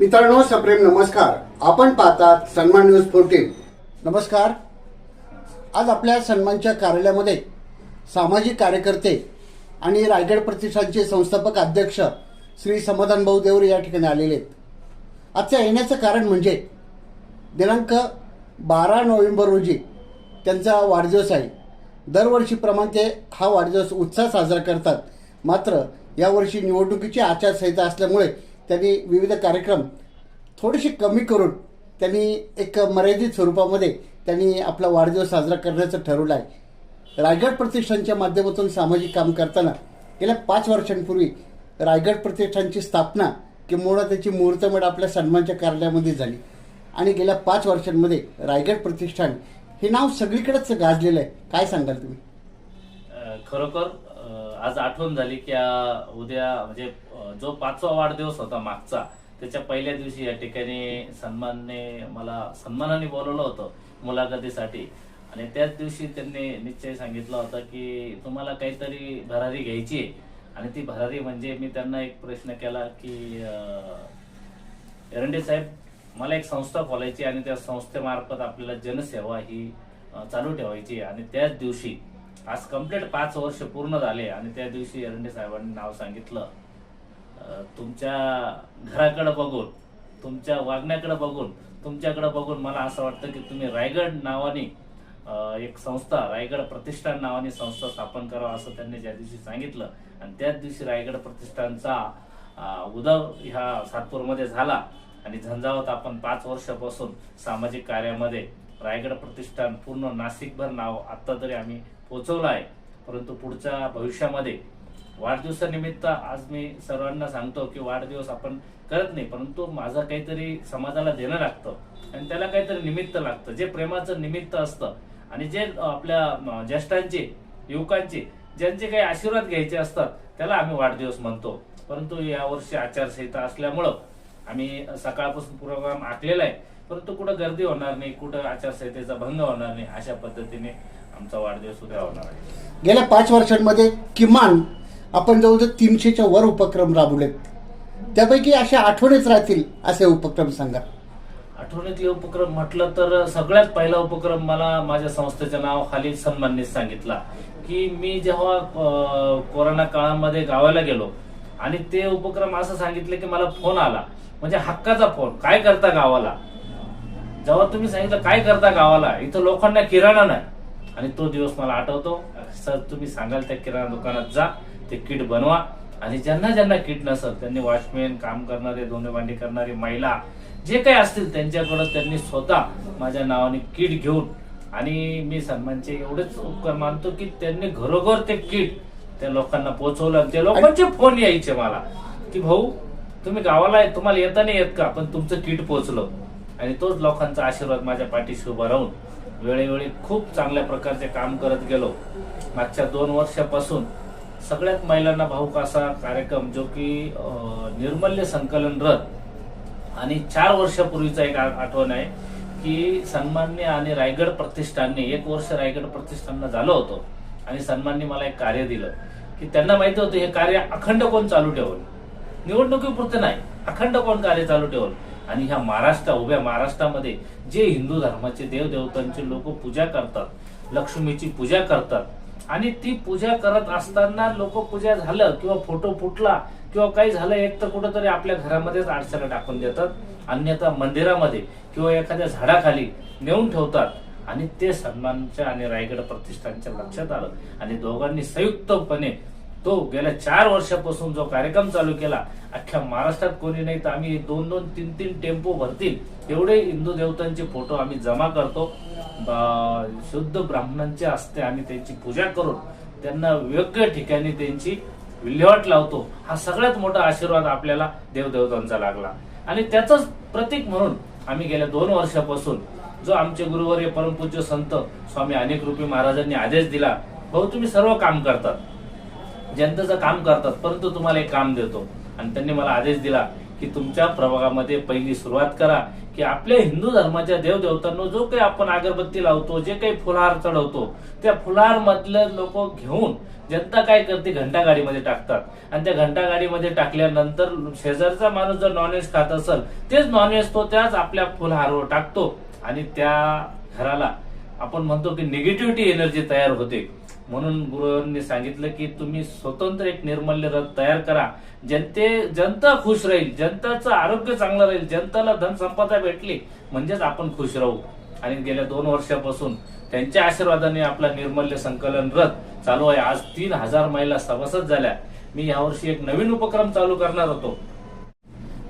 मित्रांनो सप्रेम नमस्कार. आपण पाहतात सन्मान न्यूज फोर्टीन. नमस्कार. आज आपल्या सन्मानच्या कार्यालयामध्ये सामाजिक कार्यकर्ते आणि रायगड प्रतिष्ठानचे संस्थापक अध्यक्ष श्री समाधान भाऊ देवरे या ठिकाणी आलेले आहेत. आजच्या येण्याचं कारण म्हणजे दिनांक बारा नोव्हेंबर रोजी त्यांचा वाढदिवस आहे. दरवर्षीप्रमाणे ते हा वाढदिवस उत्साह साजरा करतात. मात्र यावर्षी निवडणुकीची आचारसंहिता असल्यामुळे त्यांनी विविध कार्यक्रम थोडेसे कमी करून त्यांनी एक मर्यादित स्वरूपामध्ये त्यांनी आपला वाढदिवस साजरा करण्याचं ठरवलं आहे. रायगड प्रतिष्ठानच्या माध्यमातून सामाजिक काम करताना गेल्या पाच वर्षांपूर्वी रायगड प्रतिष्ठानची स्थापना किंवा त्याची मुहूर्तमेढ आपल्या सन्मानच्या कार्यालयामध्ये झाली. आणि गेल्या पाच वर्षांमध्ये रायगड प्रतिष्ठान हे नाव सगळीकडेच गाजलेलं आहे. काय सांगाल तुम्ही? खरोखर आज आठवण झाली की उद्या म्हणजे जो पाचवा वाढदिवस होता मागचा त्याच्या पहिल्या दिवशी या ठिकाणी सन्मानने मला सन्मानाने बोलवलं होतं मुलाखतीसाठी. आणि त्याच दिवशी त्यांनी निश्चय सांगितला होता की तुम्हाला काहीतरी भरारी घ्यायची आहे. आणि ती भरारी म्हणजे मी त्यांना एक प्रश्न केला की एरंडे साहेब मला एक संस्था खोलायची आणि त्या संस्थेमार्फत आपल्याला जनसेवा ही चालू ठेवायची आणि त्याच दिवशी आज कंप्लीट पाच वर्ष पूर्ण झाले आणि त्या दिवशी एरंडे साहेबांनी नाव सांगितलं. तुमच्या घराकडे बघून तुमच्या वागण्याकडे बघून तुमच्याकडे बघून मला असं वाटतं की तुम्ही रायगड नावाने एक संस्था रायगड प्रतिष्ठान नावाने संस्था स्थापन करावं असं त्यांनी ज्या दिवशी सांगितलं. आणि त्याच दिवशी रायगड प्रतिष्ठानचा उदय ह्या सातपूरमध्ये झाला. आणि झंझावत आपण पाच वर्षापासून सामाजिक कार्यामध्ये रायगड प्रतिष्ठान पूर्ण नाशिकभर नाव आत्ता तरी आम्ही पोहोचवलं आहे परंतु पुढच्या भविष्यामध्ये वाढदिवसानिमित्त आज मी सर्वांना सांगतो की वाढदिवस आपण करत नाही परंतु माझं काहीतरी समाजाला देणं लागतं आणि त्याला काहीतरी निमित्त लागतं. जे प्रेमाचं निमित्त असतं आणि जे आपल्या ज्येष्ठांचे युवकांचे ज्यांचे काही आशीर्वाद घ्यायचे असतात त्याला आम्ही वाढदिवस म्हणतो. परंतु यावर्षी आचारसंहिता असल्यामुळं आम्ही सकाळपासून प्रोग्राम आखलेला आहे. परंतु कुठं गर्दी होणार नाही कुठं आचारसंहितेचा भंग होणार नाही अशा पद्धतीने आमचा वाढदिवस उद्या होणार आहे. गेल्या पाच वर्षांमध्ये किमान आपण जवळजवळ तीनशेच्या वर उपक्रम राबवलेत. त्यापैकी अशा आठवणीच राहतील असे उपक्रम सांगा. आठवणीतले उपक्रम म्हटलं तर सगळ्यात पहिला उपक्रम मला माझ्या संस्थेच्या नावाखाली सन्माननीत सांगितला की मी जेव्हा अं, कोरोना काळामध्ये गावाला गेलो आणि ते उपक्रम असं सांगितले की मला फोन आला. म्हणजे हक्काचा फोन काय करता गावाला? जेव्हा तुम्ही सांगितलं काय करता गावाला? इथं लोकांना किराणा नाही. आणि तो दिवस मला आठवतो. सर तुम्ही सांगाल त्या किराणा दुकानात जा ते किट बनवा. आणि ज्यांना ज्यांना किट नसेल त्यांनी वॉचमॅन काम करणारे दोन्ही भांडी करणारी महिला जे काही असतील त्यांच्याकडं त्यांनी स्वतः माझ्या नावाने किट घेऊन आणि मी सन्मानचे एवढेच उपकार मानतो की त्यांनी घरोघर ते किट त्या लोकांना पोहोचवलं आणि त्या लोकांचे फोन यायचे मला की भाऊ तुम्ही गावाला तुम्हाला येता नाही येत का? पण तुमचं किट पोहोचलं. आणि तोच लोकांचा आशीर्वाद माझ्या पाठीशी उभा राहून वेळोवेळी खूप चांगल्या प्रकारचे काम करत गेलो. मागच्या दोन वर्षापासून सगळ्यात महिलांना भाऊक असा कार्यक्रम जो की निर्मल्य संकलन रथ आणि चार वर्षापूर्वीचा एक आठवण आहे की सन्मानने आणि रायगड प्रतिष्ठानने एक वर्ष रायगड प्रतिष्ठाननं झालं होतं आणि सन्मानने मला एक कार्य दिलं. की त्यांना माहिती होतं हे कार्य अखंड कोण चालू ठेवल? निवडणुकीपुरतं नाही. अखंड कोण कार्य चालू ठेवल? आणि ह्या महाराष्ट्र उभ्या महाराष्ट्रामध्ये जे हिंदू धर्माचे देवदेवतांचे लोक पूजा करतात लक्ष्मीची पूजा करतात आणि ती पूजा करत असताना लोक पूजा झालं किंवा फोटो फुटला किंवा काही झालं एक तर कुठंतरी आपल्या घरामध्येच आडसाला टाकून देतात अन्यथा मंदिरामध्ये किंवा एखाद्या झाडाखाली नेऊन ठेवतात. आणि ते सन्मानच्या आणि रायगड प्रतिष्ठानच्या लक्षात आलं. आणि दोघांनी संयुक्तपणे तो गेल्या चार वर्षापासून जो कार्यक्रम चालू केला अख्ख्या महाराष्ट्रात कोणी नाही तर आम्ही दोन दोन तीन तीन टेम्पो भरतील. एवढे हिंदू देवतांचे फोटो आम्ही जमा करतो. ब- शुद्ध ब्राह्मणांचे असते आम्ही त्यांची पूजा करून त्यांना योग्य ठिकाणी त्यांची विल्हेवाट लावतो. हा सगळ्यात मोठा आशीर्वाद आपल्याला देवदेवतांचा लागला. आणि त्याच प्रतीक म्हणून आम्ही गेल्या दोन वर्षापासून जो आमचे गुरुवर्य परमपूज्य संत स्वामी अनेक रूपी महाराजांनी आदेश दिला भाऊ तुम्ही सर्व काम करतात. जनतेचं काम करतात परंतु तुम्हाला एक काम देतो. आणि त्यांनी मला आदेश दिला की तुमच्या प्रभागामध्ये पहिली सुरुवात करा की आपल्या हिंदू धर्माच्या देवदेवतांना जो काही आपण अगरबत्ती लावतो जे काही फुलहार चढवतो त्या फुलहार मधले लोक घेऊन जनता काय करते? घंटागाडीमध्ये टाकतात. आणि त्या घंटागाडीमध्ये टाकल्यानंतर शेजारचा माणूस जर नॉनव्हेज खात असेल तेच नॉनव्हेज तो त्याच आपल्या फुलहारवर टाकतो. आणि त्या घराला आपण म्हणतो की निगेटिव्हिटी एनर्जी तयार होते. म्हणून गुरुवांनी सांगितलं की तुम्ही स्वतंत्र एक निर्मल्य रथ तयार करा. जनते जनता खुश राहील जनताचं आरोग्य चांगलं राहील जनताला धनसंपदा भेटली म्हणजेच आपण खुश राहू. आणि गेल्या दोन वर्षापासून त्यांच्या आशीर्वादाने आपला निर्मल्य संकलन रथ चालू आहे. आज तीन हजार महिला सभासद झाल्या. मी यावर्षी एक नवीन उपक्रम चालू करणार होतो.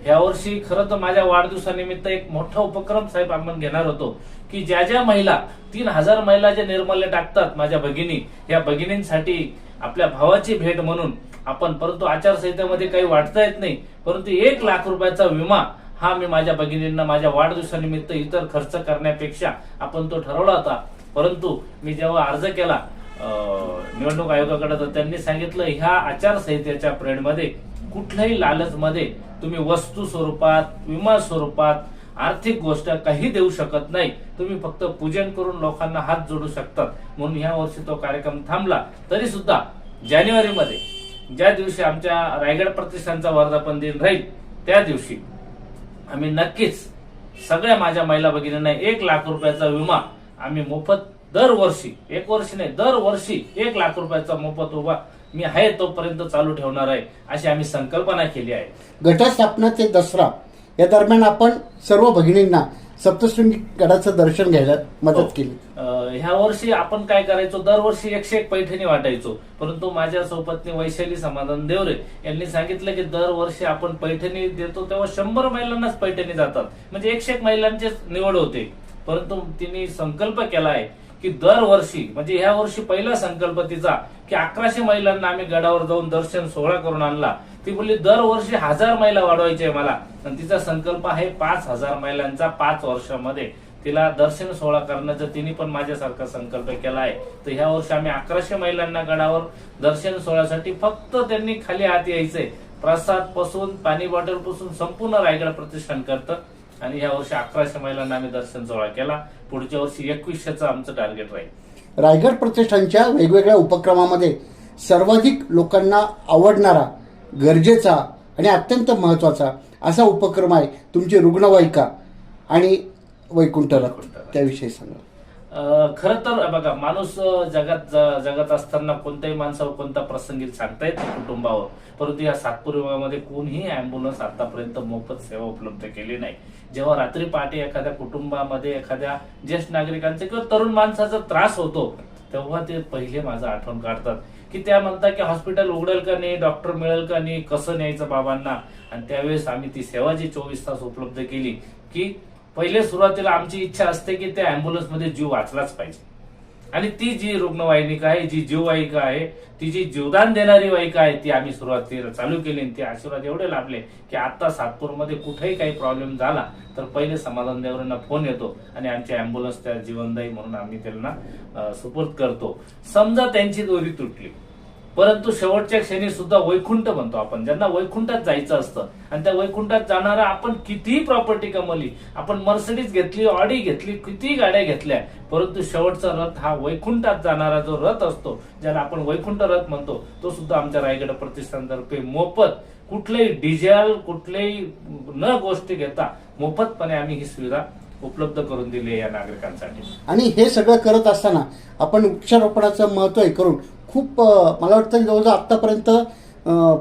यावर्षी खरं तर माझ्या वाढदिवसानिमित्त एक मोठा उपक्रम साहेब आपण घेणार होतो की ज्या ज्या महिला तीन हजार महिला जे निर्मल्य टाकतात माझ्या भगिनी या भगिनींसाठी आपल्या भावाची भेट म्हणून आपण परंतु आचारसंहितेमध्ये काही वाटता येत नाही परंतु एक लाख रुपयाचा विमा हा मी माझ्या भगिनींना माझ्या वाढदिवसानिमित्त इतर खर्च करण्यापेक्षा आपण तो ठरवला होता. परंतु मी जेव्हा अर्ज केला निवडणूक आयोगाकडे तर त्यांनी सांगितलं ह्या आचारसंहितेच्या पिरियडमध्ये कुठल्याही लालचमध्ये तुम्ही वस्तू स्वरूपात विमा स्वरूपात आर्थिक गोष्ट काही देऊ शकत नाही. तुम्ही फक्त पूजन करून लोकांना हात जोडू शकतात. म्हणून ह्या वर्षी तो कार्यक्रम थांबला. तरी सुद्धा जानेवारीमध्ये ज्या दिवशी आमच्या रायगड प्रतिष्ठानचा वर्धापन दिन राहील त्या दिवशी आम्ही नक्कीच सगळ्या माझ्या महिला भगिनींना एक लाख रुपयाचा विमा आम्ही मोफत दरवर्षी एक वर्षी नाही दरवर्षी एक लाख रुपयाचा मोफत उभा मी आहे तोपर्यंत चालू ठेवणार आहे अशी आम्ही संकल्पना केली आहे. घटस्थापना ते दसरा या दरम्यान आपण सर्व भगिनींना सप्तशृंगी गडाचं दर्शन घ्यायला मदत हो. केली. ह्या वर्षी आपण काय करायचो दरवर्षी एकशे एक पैठणी वाटायचो परंतु माझ्या सोबतनी वैशाली समाधान देवरे यांनी सांगितलं की दरवर्षी आपण पैठणी देतो तेव्हा शंभर महिलांनाच पैठणी जातात. म्हणजे एकशे एक महिलांचीच निवड होते. परंतु तिने संकल्प केला आहे की दरवर्षी म्हणजे ह्या वर्षी पहिला संकल्प तिचा की अकराशे महिलांना आम्ही गडावर जाऊन दर्शन सोहळा करून आणला. ती बोलली दरवर्षी हजार महिला वाढवायची आहे मला. आणि तिचा संकल्प आहे पाच हजार महिलांचा पाच वर्षामध्ये. तिला दर्शन सोहळा करण्याचा तिने पण माझ्यासारखा संकल्प केला आहे. तर ह्या वर्षी आम्ही अकराशे महिलांना गडावर दर्शन सोहळ्यासाठी फक्त त्यांनी खाली आत यायचंय. प्रसादपासून पाणी बॉटलपासून संपूर्ण रायगड प्रतिष्ठान करतं. आणि ह्या वर्षी अकराशे महिलांना आम्ही दर्शन सोहळा केला. पुढच्या वर्षी एकवीसशेचं आमचं टार्गेट राहील. रायगड प्रतिष्ठानच्या वेगवेगळ्या उपक्रमामध्ये सर्वाधिक लोकांना आवडणारा गरजेचा आणि अत्यंत महत्त्वाचा असा उपक्रम आहे तुमची रुग्णवाहिका आणि वैकुंठ. त्याविषयी सांगा. खर तर बघा माणूस जगात जगत जगात असताना कोणत्याही माणसावर कोणता प्रसंगी सांगता येत नाही कुटुंबावर. परंतु या सातपूर विभागामध्ये कोणीही अँब्युलन्स आतापर्यंत मोफत सेवा उपलब्ध केली नाही. जेव्हा रात्री पहाटे एखाद्या कुटुंबामध्ये एखाद्या ज्येष्ठ नागरिकांचा किंवा तरुण माणसाचा त्रास होतो तेव्हा ते पहिले माझं आठवण काढतात. की त्या म्हणतात की हॉस्पिटल उघडेल का नाही डॉक्टर मिळेल का नाही कसं न्यायचं बाबांना? आणि त्यावेळेस आम्ही ती सेवा जी चोवीस तास उपलब्ध केली की पहिले सुरुवातीला आमची इच्छा असते की त्या अँब्युलन्समध्ये जीव वाचलाच पाहिजे. आणि ती जी रुग्णवाहिनिका आहे जी जीववाहिका आहे ती जी जीवदान देणारी वाहिका आहे ती आम्ही सुरुवातीला चालू केली आणि ते आशीर्वाद एवढे लाभले की आता सातपूरमध्ये कुठेही काही प्रॉब्लेम झाला तर पहिले समाधान देवरांना फोन येतो आणि आमची अँब्युलन्स त्या जीवनदायी म्हणून आम्ही त्यांना सुपूर्द करतो. समजा त्यांची दोरी तुटली. परंतु शेवटच्या क्षणी सुद्धा वैकुंठ म्हणतो आपण. ज्यांना वैकुंठात जायचं असतं आणि त्या वैकुंठात जाणारा आपण कितीही प्रॉपर्टी कमवली आपण मर्सिडीज घेतली ऑडी घेतली कितीही गाड्या घेतल्या परंतु शेवटचा रथ हा वैकुंठात जाणारा जो रथ असतो ज्याला आपण वैकुंठ रथ म्हणतो तो सुद्धा आमच्या रायगड प्रतिष्ठानतर्फे मोफत कुठलेही डिझेल कुठलेही न गोष्टी घेता मोफतपणे आम्ही ही सुविधा उपलब्ध करून दिली या नागरिकांसाठी. आणि हे सगळं करत असताना आपण वृक्षारोपणाचं महत्त्व हे करून खूप मला वाटतं जवळजवळ आतापर्यंत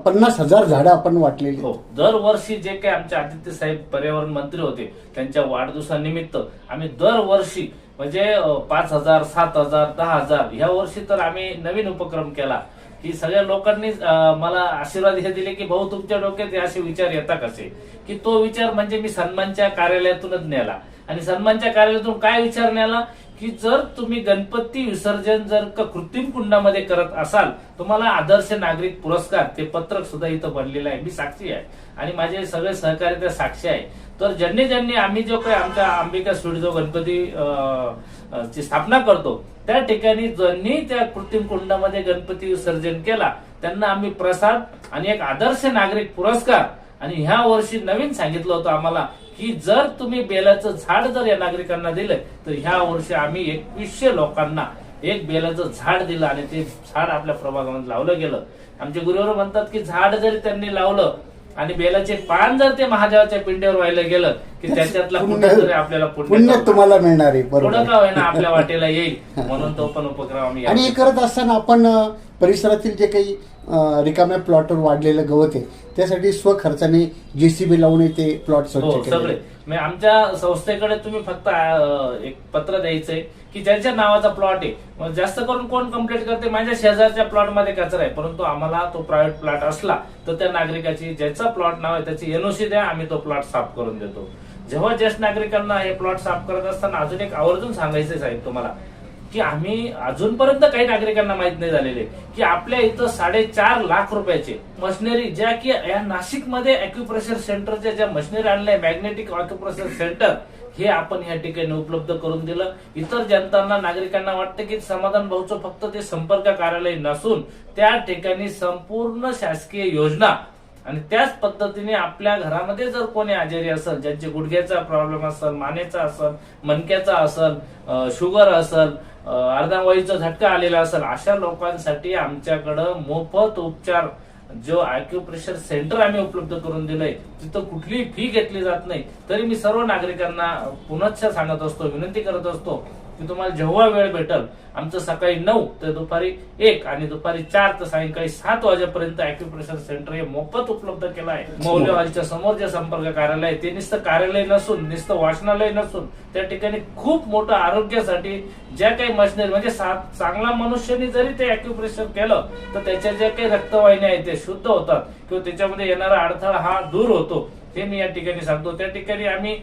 पन्नास हजार झाडं आपण वाटलेली. हो दरवर्षी जे काही आमचे आदित्य साहेब पर्यावरण मंत्री होते त्यांच्या वाढदिवसानिमित्त आम्ही दरवर्षी म्हणजे पाच हजार सात हजार दहा हजार ह्या वर्षी तर आम्ही नवीन उपक्रम केला. की सगळ्या लोकांनी मला आशीर्वाद हे दिले की भाऊ तुमच्या डोक्यात असे विचार येता कसे की तो विचार म्हणजे मी सन्मानच्या कार्यालयातूनच नेला आणि सन्मानच्या कार्यालयातून काय विचारण्याला की जर तुम्ही गणपती विसर्जन जर का कृत्रिम कुंडामध्ये करत असाल तुम्हाला आदर्श नागरिक पुरस्कार ते पत्रक सुद्धा इथं बनलेलं आहे. मी साक्षी आहे. आणि माझे सगळे सहकारी त्या साक्षी आहे. तर ज्यांनी ज्यांनी आम्ही जो काही आमच्या अंबिका स्टुडिओ जो गणपती अं, ची स्थापना करतो त्या ठिकाणी ज्यांनी त्या कृत्रिम कुंडामध्ये गणपती विसर्जन केला त्यांना आम्ही प्रसाद आणि एक आदर्श नागरिक पुरस्कार आणि ह्या वर्षी नवीन सांगितलं होतं आम्हाला की जर तुम्ही बेलाचं झाड जर या नागरिकांना दिलं तर ह्या वर्षी आम्ही एकवीसशे लोकांना एक बेलाचं झाड दिलं आणि ते झाड आपल्या प्रभागामध्ये लावलं गेलं. आमचे गुरुवर म्हणतात की झाड जरी त्यांनी लावलं आणि बेलाचे पान जर ते महादेवाच्या पिंड्यावर व्हायला गेलं की त्याच्यातला पुण्य- कुठेतरी आपल्याला पुण्य तुम्हाला मिळणार आहे बरोबर का होईना आपल्या वाटेला येईल. म्हणून तो पण उपक्रम आम्ही आणि हे करत असताना आपण परिसरातील जे काही रिकाम्या प्लॉटवर वाढलेलं गवत आहे त्यासाठी स्वखर्चाने जेसीबी लावून ते प्लॉट स्वच्छ हो सगळे. म्हणजे आमच्या संस्थेकडे तुम्ही फक्त एक पत्र द्यायचंय की ज्यांच्या नावाचा प्लॉट आहे मग जास्त करून कोण कंप्लेंट करते? माझ्या शेजारच्या प्लॉटमध्ये कचरा आहे परंतु आम्हाला तो प्रायव्हेट प्लॉट असला तर त्या नागरिकाची ज्याचा प्लॉट नाव आहे त्याची एनओसी द्या आम्ही तो प्लॉट साफ करून देतो. जेव्हा ज्येष्ठ नागरिकांना हे प्लॉट साफ करत असताना अजून एक आवर्जून सांगायचं साहेब तुम्हाला की आम्ही अजूनपर्यंत काही नागरिकांना माहीत नाही झालेले की आपल्या इथं साडेचार लाख रुपयाचे मशिनरी ज्या की या नाशिकमध्ये अॅक्युप्रेशर सेंटरच्या ज्या मशिनरी आणल्या मॅग्नेटिक अॅक्युप्रेशर सेंटर हे आपण या ठिकाणी उपलब्ध करून दिलं. इतर जनतांना नागरिकांना वाटतं की समाधान भाऊचं फक्त ते संपर्क कार्यालय नसून त्या ठिकाणी संपूर्ण शासकीय योजना आणि त्याच पद्धतीने आपल्या घरामध्ये जर कोणी आजारी असेल ज्यांचे गुडघ्याचा प्रॉब्लेम असेल मानेचा असेल मनक्याचा असेल शुगर असेल अर्धावाईचा अर्धावायूचा झटका आलेला असेल अशा लोकांसाठी आमच्याकडं मोफत उपचार जो आक्युप्रेशर सेंटर आम्ही उपलब्ध करून दिलंय तिथं कुठलीही फी घेतली जात नाही. तरी मी सर्व नागरिकांना पुनश्च सांगत असतो विनंती करत असतो की तुम्हाला जेव्हा वेळ भेटल आमचं सकाळी नऊ ते दुपारी एक आणि दुपारी चार ते सायंकाळी सात वाजेपर्यंत अॅक्युप्रेशर सेंटर हे मोफत उपलब्ध केलं आहे. मौल्यवादीच्या समोर जे संपर्क कार्यालय आहे ते नुसतं कार्यालय नसून नुसतं वाचनालय नसून त्या ठिकाणी खूप मोठं आरोग्यासाठी ज्या काही मशिनरी म्हणजे चांगला मनुष्याने जरी ते अॅक्युप्रेशर केलं तर त्याच्या ज्या काही रक्तवाहिन्या आहेत ते शुद्ध होतात. किंवा त्याच्यामध्ये येणारा अडथळा हा दूर होतो. हे मी या ठिकाणी सांगतो त्या ठिकाणी आम्ही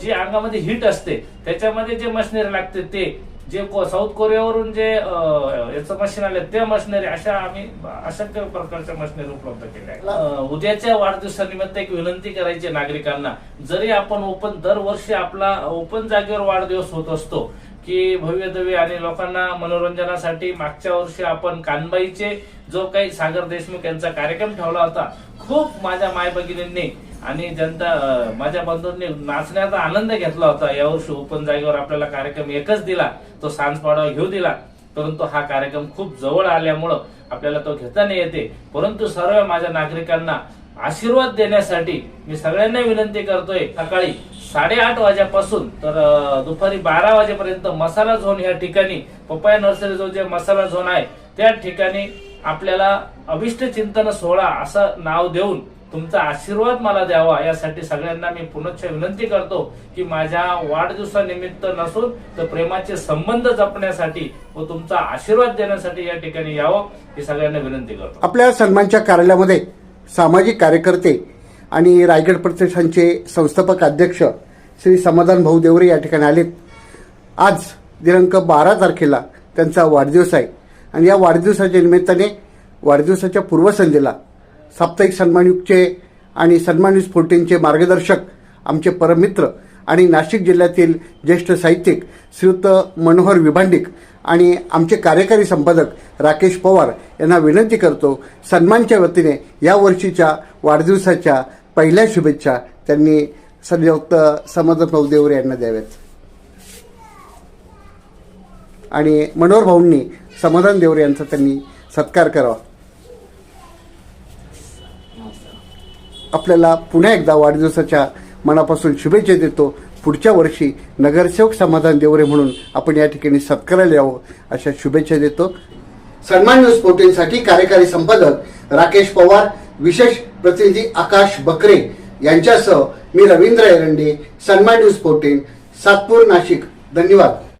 जी अंगामध्ये हिट असते त्याच्यामध्ये जे मशिनरी लागते ते जे साऊथ कोरियावरून जे याचं मशीन आले ते मशिनरी अशा आम्ही असंख्य प्रकारच्या मशिनरी उपलब्ध केल्या आहेत. उद्याच्या वाढदिवसानिमित्त एक विनंती करायची नागरिकांना जरी आपण ओपन दरवर्षी आपला ओपन जागेवर वाढदिवस होत असतो की भव्य आणि लोकांना मनोरंजनासाठी मागच्या वर्षी आपण कानबाईचे जो काही सागर देशमुख यांचा कार्यक्रम ठेवला होता खूप माझ्या माय भगिनींनी आणि जनता माझ्या बंधूंनी नाचण्याचा आनंद घेतला होता. यावर्षी ओपन जागेवर आपल्याला कार्यक्रम एकच दिला तो सांजपाडा घेऊ दिला. परंतु हा कार्यक्रम खूप जवळ आल्यामुळं आपल्याला तो घेता नाही येते. परंतु सर्व माझ्या नागरिकांना आशीर्वाद देण्यासाठी मी सगळ्यांना विनंती करतोय सकाळी साडेआठ वाजेपासून तर दुपारी बारा वाजेपर्यंत मसाला झोन या ठिकाणी पपया नर्सरी जो जे मसाला झोन आहे त्या ठिकाणी आपल्याला अभिष्ट चिंतन सोहळा असं नाव देऊन तुमचा आशीर्वाद मला द्यावा यासाठी सगळ्यांना मी पुनश्च विनंती करतो की माझ्या वाढदिवसानिमित्त नसून तर प्रेमाचे संबंध जपण्यासाठी व तुमचा आशीर्वाद देण्यासाठी या ठिकाणी यावं ही सगळ्यांना विनंती करतो. आपल्या सन्मानच्या कार्यालयामध्ये सामाजिक कार्यकर्ते आणि रायगड प्रतिष्ठानचे संस्थापक अध्यक्ष श्री समाधान भाऊ देवरे या ठिकाणी आलेत आज दिनांक बारा तारखेला त्यांचा वाढदिवस आहे. आणि या वाढदिवसाच्या निमित्ताने वाढदिवसाच्या पूर्वसंध्येला साप्ताहिक सन्मानयुगचे आणि सन्मान फोर्टीनचे मार्गदर्शक आमचे परममित्र आणि नाशिक जिल्ह्यातील ज्येष्ठ साहित्यिक श्रीयुत मनोहर विभांडिक आणि आमचे कार्यकारी संपादक राकेश पवार यांना विनंती करतो सन्मानच्या वतीने या वर्षीच्या वाढदिवसाच्या पहिल्या शुभेच्छा त्यांनी संयुक्त समाधान भाऊ यांना द्याव्यात. आणि मनोहर भाऊंनी समाधान देवरे यांचा त्यांनी सत्कार करावा. आपल्याला पुन्हा एकदा वाढदिवसाच्या मनापासून शुभेच्छा देतो. पुढच्या वर्षी नगरसेवक समाधान देवरे म्हणून आपण या ठिकाणी सत्कारायला यावं अशा शुभेच्छा देतो. सन्मान न्यूज फोर्टीनसाठी कार्यकारी संपादक राकेश पवार विशेष प्रतिनिधी आकाश बकरे यांच्यासह मी रवींद्र एरंडे सन्मान न्यूज फोर्टीन सातपूर नाशिक. धन्यवाद.